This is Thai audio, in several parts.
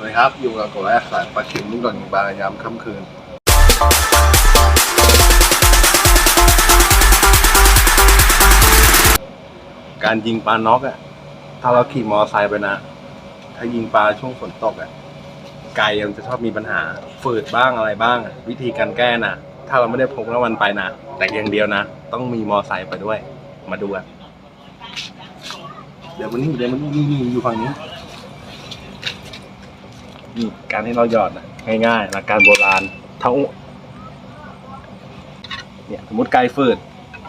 เลยครับ อยู่กับโกแลกสายปลาเข็มลูกดอกยิงปลายามค่ำคืน การยิงปลาน็อกอะถ้าเราขี่มอไซค์ไปนะ ถ้ายิงปลาช่วงฝนตกอะไก่มันจะชอบมีปัญหาฝืดบ้างอะไรบ้างอะวิธีการแก้นะถ้าเราไม่ได้พกน้ำมันไปนะแต่อย่างเดียวนะ ต้องมีมอไซค์ไปด้วย มาดูกันเดี๋ยวมันนี่เดี๋ยวมันนี่นี่อยู่ฝั่งนี้ การที่เราหยอดนะง่ายๆหลักการโบราณเท่าเนี่ยสมมติไก่ฝืด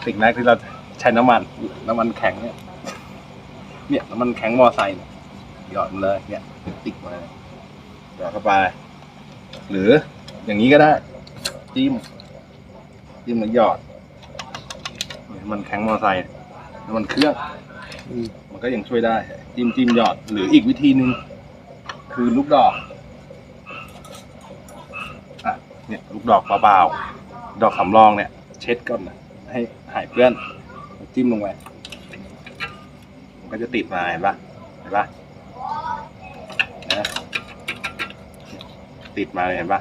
สิ่งแรกที่เราใช้น้ำมัน น้ำมันแข็งเนี่ย เนี่ยน้ำมันแข็งมอไซค์เนี่ยหยอดมันเลย เนี่ยติ๊กมาเลยหยอดเข้าไป หรืออย่างนี้ก็ได้ จิ้ม จิ้มแล้วหยอดเนี่ยมันแข็งมอไซค์น้ำมันเครื่องมันก็ยังช่วยได้ จิ้มจิ้มหยอด หรืออีกวิธีหนึ่งคือลูกดอกอะ เนี่ยลูกดอกเบาๆดอกสำรองเนี่ย เช็ดก่อนนะให้หายเปื้อนจิ้มลงไปมันก็จะติดมาเห็นปะเห็นปะนะติดมาเลยเห็นปะ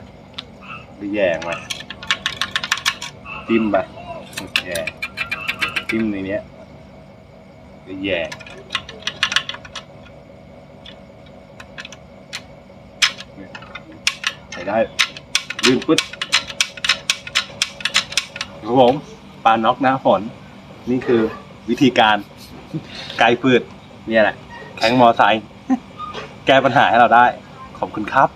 ไปแยงไปจิ้มไปแย่จิ้มในเนี้ยไปแย่เนี่ยใช้ได้ ลื่นปึ๊ดครับผมปลาน็อกหน้าฝน นี่คือวิธีการไกลปืดเนี่ยแหละแข้งมอไซค์แก้ปัญหาให้เราได้ ขอบคุณครับ